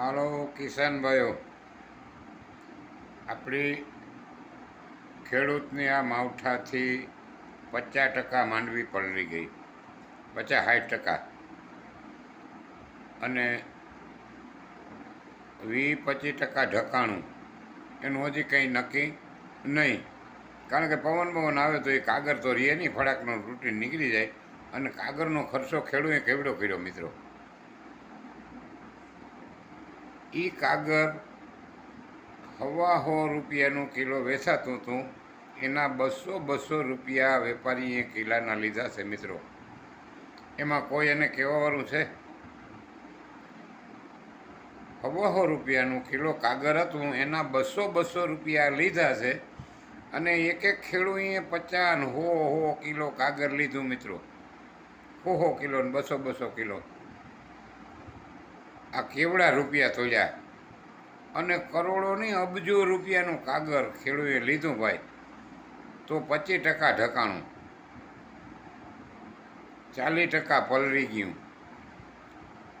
હાલો કિસાનભાઈઓ આપણી ખેડૂતની આ માવઠાથી પચાસ ટકા માંડવી પલળી ગઈ. પચાસ, સાઠ ટકા. અને વીસ, પચીસ ટકા ઢકાણું. એનું હજી કંઈ નક્કી નહીં. કારણ કે પવન પવન આવે તો એ કાગર તો રહે નહીં, ફળાકનો રૂટીન નીકળી જાય. અને કાગરનો ખર્ચો ખેડૂએ કેવડો કર્યો, મિત્રો? એ કાગર હવા હો રૂપિયાનું કિલો વેચાતું હતું. એના બસો બસો રૂપિયા વેપારીએ કિલ્લાના લીધા છે મિત્રો. એમાં કોઈ એને કહેવાવાળું છે? હવાહો રૂપિયાનું કિલો કાગર હતું, એના બસો બસો રૂપિયા લીધા છે. અને એક એક ખેડૂએ પચાસ હો હો કિલો કાગર લીધું મિત્રો. હો હો કિલો ને બસો બસો કિલો. આ કેવડા રૂપિયા તોડ્યા અને કરોડોની અબજો રૂપિયાનું કાગર ખેડૂએ લીધું ભાઈ, તો પચીસ ટકા ઢકાણું. ચાલીસ ટકા પલળી ગયું.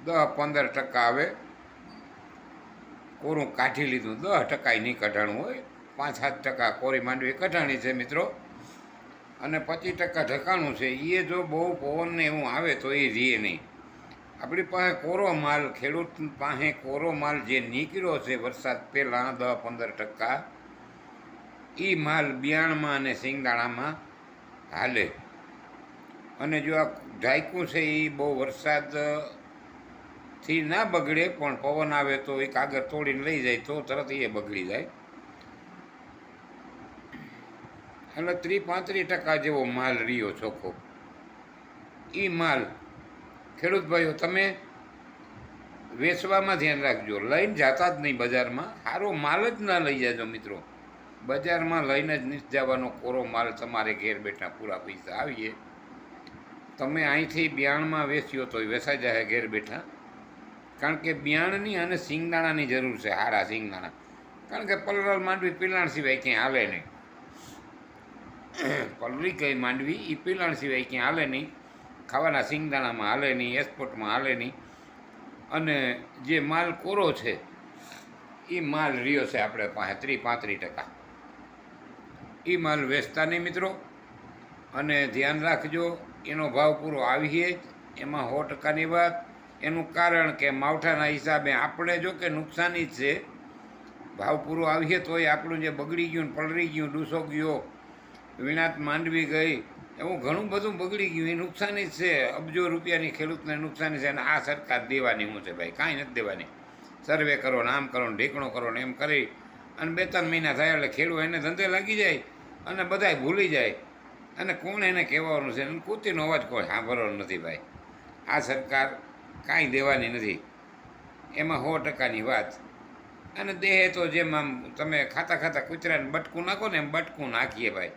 દસ પંદર ટકા આવે, કોરું કાઢી લીધું. દસ ટકા નહીં કઢાણું હોય, પાંચ સાત ટકા કોરી માંડવી કઢાણી છે મિત્રો. અને પચીસ ટકા ઢકાણું છે. એ જો બહુ પવનને એવું આવે તો એ રીએ નહીં. આપણી પાસે કોરો માલ, ખેડૂત પાસે કોરો માલ જે નીકળ્યો છે વરસાદ પહેલાં દસ પંદર ટકા એ માલ બિયાણમાં અને સિંગદાણામાં હાલે. અને જો આ ઢાંકું છે એ બહુ વરસાદથી ના બગડે, પણ પવન આવે તો એ કાગળ તોડીને લઈ જાય, તો તરત એ બગડી જાય. એટલે ત્રી પાંત્રીસ ટકા જેવો માલ રહ્યો ચોખ્ખો. એ માલ ખેડૂત ભાઈઓ તમે વેચવામાં ધ્યાન રાખજો. લઈને જતા જ નહીં બજારમાં. સારો માલ જ ના લઈ જાજો મિત્રો. બજારમાં લઈને જ નથી જવાનો કોરો માલ તમારે ઘેર બેઠા પૂરા પૈસા આવીએ. તમે અહીંથી બિયાણમાં વેચ્યો તો વેચાઈ જાય ઘેર બેઠા. કારણ કે બિયાણની અને સિંગદાણાની જરૂર છે, હારા સિંગદાણા કારણ કે પલરલ માંડવી પિલાણ સિવાય ક્યાંય હાલે નહીં. પલરી કઈ માંડવી એ પિલાણ સિવાય ક્યાંય હાલે નહીં. ખાવાના સિંગદાણામાં હાલે નહીં એસપોર્ટમાં હાલે નહીં. અને જે માલ કોરો છે, એ માલ રહ્યો છે આપણે પાસે ત્રીસ પાંત્રીસ ટકા. એ માલ વેચતા નહીં મિત્રો. અને ધ્યાન રાખજો, એનો ભાવ પૂરો આવીએ જ. એમાં સો ટકાની વાત. એનું કારણ કે માવઠાના હિસાબે આપણે જો કે નુકસાની જ છે. ભાવ પૂરો આવીએ તોય આપણું જે બગડી ગયું પલળી ગયું, ડૂસો ગયો, વિણાત માંડવી ગઈ એવું ઘણું બધું બગડી ગયું. એ નુકસાની જ છે. અબજો રૂપિયાની ખેડૂતને નુકસાની છે અને આ સરકાર દેવાની હું છે ભાઈ? કાંઈ નથી દેવાની. સર્વે કરો ને આમ કરો ને ઢીકણો કરો ને એમ કરી અને બે ત્રણ મહિના થયા એટલે ખેડૂત એને ધંધે લાગી જાય અને બધાય ભૂલી જાય. અને કોણ એને કહેવાનું છે? અને કૂતીનો અવાજ કોઈ સાંભળવાનો નથી ભાઈ. આ સરકાર કાંઈ દેવાની નથી. એમાં સો ટકાની વાત. અને દેહે તો જેમ આમ તમે ખાતા ખાતા કૂતરાને બટકું નાખો ને એમ બટકું નાખીએ ભાઈ.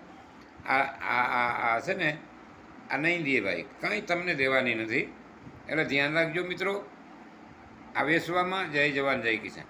આ આ આ આ છે ને, આ નહીં દે ભાઈ. કાંઈ તમને દેવાની નથી. એટલે ધ્યાન રાખજો મિત્રો. આ વેસવામાં જય જવાન જય કિસાન.